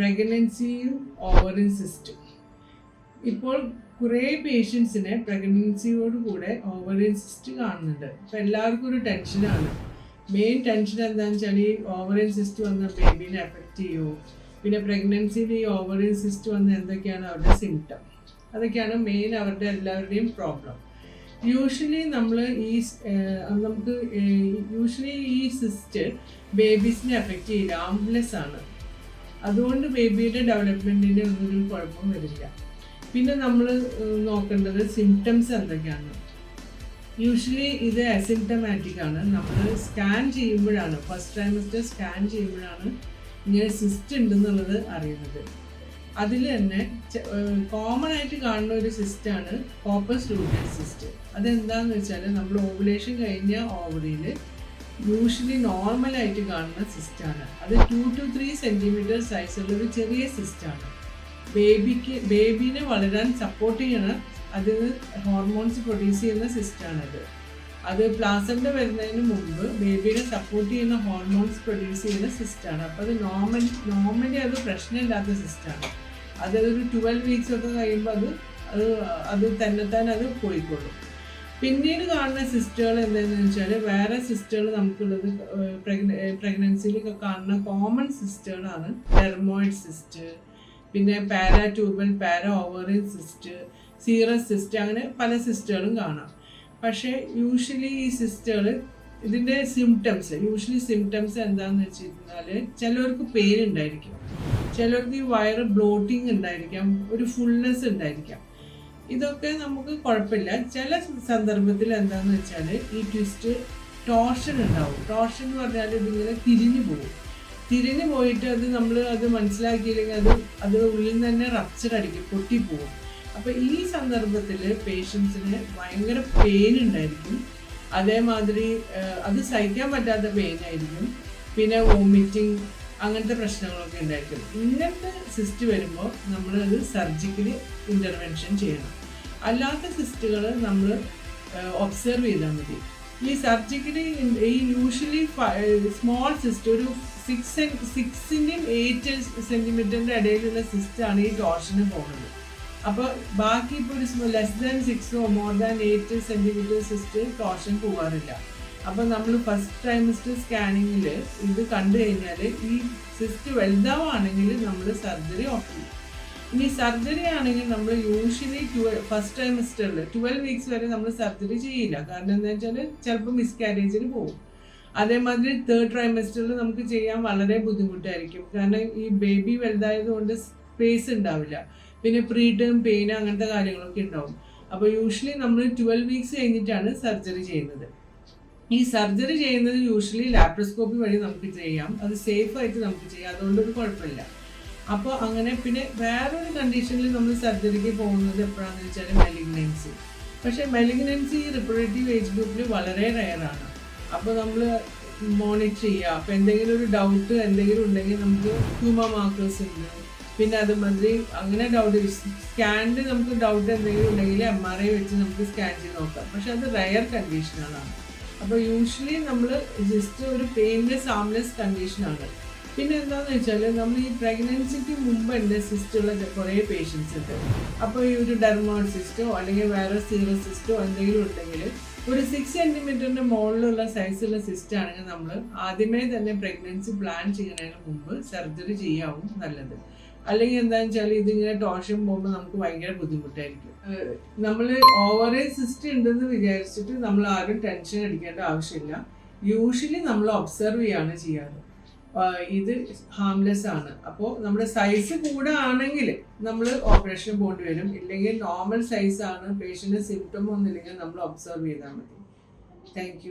പ്രഗ്നൻസിയും ovarian സിസ്റ്റും ഇപ്പോൾ കുറേ പേഷ്യൻസിന് പ്രഗ്നൻസിയോട് കൂടെ ഓവറിൻ സിസ്റ്റ് കാണുന്നുണ്ട്. അപ്പം എല്ലാവർക്കും ഒരു ടെൻഷനാണ് മെയിൻ ടെൻഷൻ എന്താണെന്ന് വെച്ചാൽ ഈ ഓവറിൻ സിസ്റ്റ് വന്ന ബേബീനെ എഫക്റ്റ് ചെയ്യുമോ പിന്നെ പ്രഗ്നൻസിയിൽ ഈ ഓവറിൻ സിസ്റ്റ് വന്ന എന്തൊക്കെയാണ് അവരുടെ സിംറ്റം അതൊക്കെയാണ് മെയിൻ അവരുടെ എല്ലാവരുടെയും പ്രോബ്ലം യൂഷ്വലി നമ്മൾ ഈ നമുക്ക് യൂഷ്വലി ഈ സിസ്റ്റ് ബേബീസിനെ എഫക്റ്റ് ചെയ്യില്ല ആംബുലൻസ് ആണ്. അതുകൊണ്ട് ബേബിയുടെ ഡെവലപ്മെന്റിന് ഒന്നും കുഴപ്പം വരില്ല. പിന്നെ നമ്മൾ നോക്കേണ്ടത് സിംറ്റംസ് എന്തൊക്കെയാണ്? യൂഷ്വലി ഇത് അസിംറ്റമാറ്റിക് ആണ്. നമ്മൾ സ്കാൻ ചെയ്യുമ്പോഴാണ് ഫസ്റ്റ് ട്രൈമസ്റ്റർ സ്കാൻ ചെയ്യുമ്പോഴാണ് ഇങ്ങനെ സിസ്റ്റ് ഉണ്ടെന്നുള്ളത് അറിയുന്നത്. അതിൽ തന്നെ കോമൺ ആയിട്ട് കാണുന്ന ഒരു സിസ്റ്റാണ് കോപ്പസ് ലൂട്ടഡ് സിസ്റ്റ് അതെന്താണെന്ന് വെച്ചാൽ നമ്മൾ ഓവുലേഷൻ കഴിഞ്ഞ ഓവറിയിൽ യൂഷ്വലി നോർമലായിട്ട് കാണുന്ന സിസ്റ്റാണ് അത് ടു ടു ത്രീ സെന്റിമീറ്റർ സൈസുള്ള ഒരു ചെറിയ സിസ്റ്റാണ് ബേബിക്ക് ബേബീനെ വളരാൻ സപ്പോർട്ട് ചെയ്യണ അത് ഹോർമോൺസ് പ്രൊഡ്യൂസ് ചെയ്യുന്ന സിസ്റ്റാണത് അത് പ്ലാസന്റ വരുന്നതിന് മുമ്പ് ബേബിയെ സപ്പോർട്ട് ചെയ്യുന്ന ഹോർമോൺസ് പ്രൊഡ്യൂസ് ചെയ്യുന്ന സിസ്റ്റാണ് അപ്പോൾ അത് നോർമൽ നോർമലി അത് പ്രശ്നമില്ലാത്ത സിസ്റ്റാണ് അതൊരു ട്വൽവ് വീക്സ് ഒക്കെ കഴിയുമ്പോൾ അത് അത് അത് തന്നെത്താൻ അത് പോയിക്കൊള്ളും പിന്നീട് കാണുന്ന സിസ്റ്റുകൾ എന്താണെന്ന് വെച്ചാൽ വേറെ സിസ്റ്റുകൾ നമുക്കുള്ളത് പ്രഗ്നൻസിയിലൊക്കെ കാണുന്ന കോമൺ സിസ്റ്റുകളാണ് തെർമോയിഡ് സിസ്റ്റ് പിന്നെ para tubal para ovarian cyst serous cyst അങ്ങനെ പല സിസ്റ്റുകളും കാണാം. പക്ഷേ യൂഷ്വലി ഈ സിസ്റ്റുകൾ ഇതിന്റെ സിംറ്റംസ് യൂഷ്വലി സിംറ്റംസ് എന്താണെന്ന് വെച്ച് കഴിഞ്ഞാൽ ചിലവർക്ക് പെയിൻ ഉണ്ടായിരിക്കും ചിലർക്ക് ഈ വയറ് ബ്ലോട്ടിങ് ഉണ്ടായിരിക്കാം ഒരു ഫുൾനെസ് ഉണ്ടായിരിക്കാം. ഇതൊക്കെ നമുക്ക് കുഴപ്പമില്ല. ചില സന്ദർഭത്തിൽ എന്താണെന്ന് വെച്ചാൽ ഈ ട്വിസ്റ്റ് ടോർഷൻ ഉണ്ടാവും. ടോർഷൻ എന്ന് പറഞ്ഞാൽ ഇതിങ്ങനെ തിരിഞ്ഞു പോകും. തിരിഞ്ഞു പോയിട്ട് അത് നമ്മൾ അത് മനസ്സിലാക്കിയില്ലെങ്കിൽ അത് അത് ഉള്ളിൽ നിന്ന് തന്നെ റപ്ചർ അടിക്കും പൊട്ടിപ്പോവും. അപ്പോൾ ഈ സന്ദർഭത്തിൽ പേഷ്യൻസിന് ഭയങ്കര പെയിൻ ഉണ്ടായിരിക്കും. അതേമാതിരി അത് സഹിക്കാൻ പറ്റാത്ത പെയിൻ ആയിരിക്കും. പിന്നെ വോമിറ്റിംഗ് അങ്ങനത്തെ പ്രശ്നങ്ങളൊക്കെ ഉണ്ടായിരിക്കും. ഇങ്ങനത്തെ സിസ്റ്റ് വരുമ്പോൾ നമ്മളത് സർജിക്കലി ഇന്റർവെൻഷൻ ചെയ്യണം. അല്ലാത്ത സിസ്റ്റുകൾ നമ്മൾ ഒബ്സർവ് ചെയ്താൽ മതി. ഈ സർജിക്കലി ഈ യൂഷ്വലി സ്മോൾ സിസ്റ്റ് ഒരു സിക്സ് സിക്സിന്റെയും എയ്റ്റ് സെന്റിമീറ്ററിന്റെ ഇടയിലുള്ള സിസ്റ്റാണ് ഈ ടോർഷന് പോകുന്നത്. അപ്പോൾ ബാക്കി ഇപ്പോൾ ഒരു less than സിക്സോ more than eight centimetre cyst torsion പോകാറില്ല അപ്പോൾ നമ്മൾ ഫസ്റ്റ് ട്രൈമിസ്റ്റർ സ്കാനിങ്ങിൽ ഇത് കണ്ടു കഴിഞ്ഞാൽ ഈ സിസ്റ്റ് വലുതാവുകയാണെങ്കിൽ നമ്മൾ സർജറി ഓഫ് ചെയ്യും. ഇനി സർജറി ആണെങ്കിൽ നമ്മൾ യൂഷ്വലി ഫസ്റ്റ് ട്രൈമിസ്റ്ററിൽ ട്വൽവ് വീക്സ് വരെ നമ്മൾ സർജറി ചെയ്യില്ല. കാരണം എന്താ വെച്ചാൽ ചിലപ്പോൾ മിസ്കാരേജിന് പോകും. അതേമാതിരി തേർഡ് ട്രൈമിസ്റ്ററിൽ നമുക്ക് ചെയ്യാൻ വളരെ ബുദ്ധിമുട്ടായിരിക്കും. കാരണം ഈ ബേബി വലുതായതുകൊണ്ട് സ്പേസ് ഉണ്ടാവില്ല. പിന്നെ പ്രീ ടേം പെയിൻ അങ്ങനത്തെ കാര്യങ്ങളൊക്കെ ഉണ്ടാവും. അപ്പോൾ യൂഷ്വലി നമ്മൾ ട്വൽവ് വീക്സ് കഴിഞ്ഞിട്ടാണ് സർജറി ചെയ്യുന്നത്. ഈ സർജറി ചെയ്യുന്നത് യൂഷ്വലി ലാപ്രോസ്കോപ്പി വഴി നമുക്ക് ചെയ്യാം. അത് സേഫ് ആയിട്ട് നമുക്ക് ചെയ്യാം. അതുകൊണ്ടൊരു കുഴപ്പമില്ല. അപ്പോൾ അങ്ങനെ പിന്നെ വേറൊരു കണ്ടീഷനിൽ നമ്മൾ സർജറിക്ക് പോകുന്നത് എപ്പോഴാണെന്ന് വെച്ചാൽ മെലിഗ്നൻസി പക്ഷേ മെലിഗ്നൻസി റിപ്രഡക്റ്റീവ് ഏജ് ഗ്രൂപ്പിൽ വളരെ റയറാണ് അപ്പോൾ നമ്മൾ മോണിറ്റർ ചെയ്യുക. അപ്പോൾ എന്തെങ്കിലും ഒരു ഡൗട്ട് എന്തെങ്കിലും ഉണ്ടെങ്കിൽ നമുക്ക് ഹ്യൂമ മാർക്കേഴ്സ് ഉണ്ട്. പിന്നെ അതുമാതിരി അങ്ങനെ ഡൗട്ട് സ്കാനിൽ നമുക്ക് ഡൗട്ട് എന്തെങ്കിലും ഉണ്ടെങ്കിൽ എം ആർ ഐ വെച്ച് നമുക്ക് സ്കാൻ ചെയ്ത് നോക്കാം. പക്ഷെ അത് റയർ കണ്ടീഷനുകളാണ് അപ്പോൾ യൂഷ്വലി നമ്മൾ ജസ്റ്റ് ഒരു പെയിൻലെസ് ആംലെസ് കണ്ടീഷനാണ് പിന്നെ എന്താണെന്ന് വെച്ചാൽ നമ്മൾ ഈ പ്രഗ്നൻസിക്ക് മുമ്പ് എന്റെ സിസ്റ്റുള്ള കുറേ പേഷ്യൻസ് ഉണ്ട് അപ്പോൾ ഈ ഒരു ഡെർമോഡ് സിസ്റ്റോ അല്ലെങ്കിൽ വേറെ സീറോ സിസ്റ്റോ എന്തെങ്കിലും ഉണ്ടെങ്കിൽ ഒരു സിക്സ് സെന്റിമീറ്ററിന്റെ മുകളിലുള്ള സൈസുള്ള സിസ്റ്റ് ആണെങ്കിൽ നമ്മൾ ആദ്യമേ തന്നെ പ്രഗ്നൻസി പ്ലാൻ ചെയ്യുന്നതിന് മുമ്പ് സർജറി ചെയ്യാവും നല്ലത്. അല്ലെങ്കിൽ എന്താണെന്ന് വെച്ചാൽ ഇതിങ്ങനെ ടോർഷൻ പോകുമ്പോൾ നമുക്ക് ഭയങ്കര ബുദ്ധിമുട്ടായിരിക്കും. നമ്മൾ ഓവറേ സിസ്റ്റ് ഉണ്ടെന്ന് വിചാരിച്ചിട്ട് നമ്മൾ ആരും ടെൻഷൻ അടിക്കേണ്ട ആവശ്യമില്ല. യൂഷ്വലി നമ്മൾ ഒബ്സർവ് ചെയ്യാണ് ചെയ്യാറ്. ഇത് ഹാംലെസ് ആണ്. അപ്പോൾ നമ്മുടെ സൈസ് കൂടാണെങ്കിൽ നമ്മൾ ഓപ്പറേഷൻ പോകേണ്ടി വരും. ഇല്ലെങ്കിൽ നോർമൽ സൈസ് ആണ്. പേഷ്യന്റ് സിംറ്റം ഒന്നുമില്ലെങ്കിൽ നമ്മൾ ഒബ്സർവ് ചെയ്താൽ മതി. താങ്ക്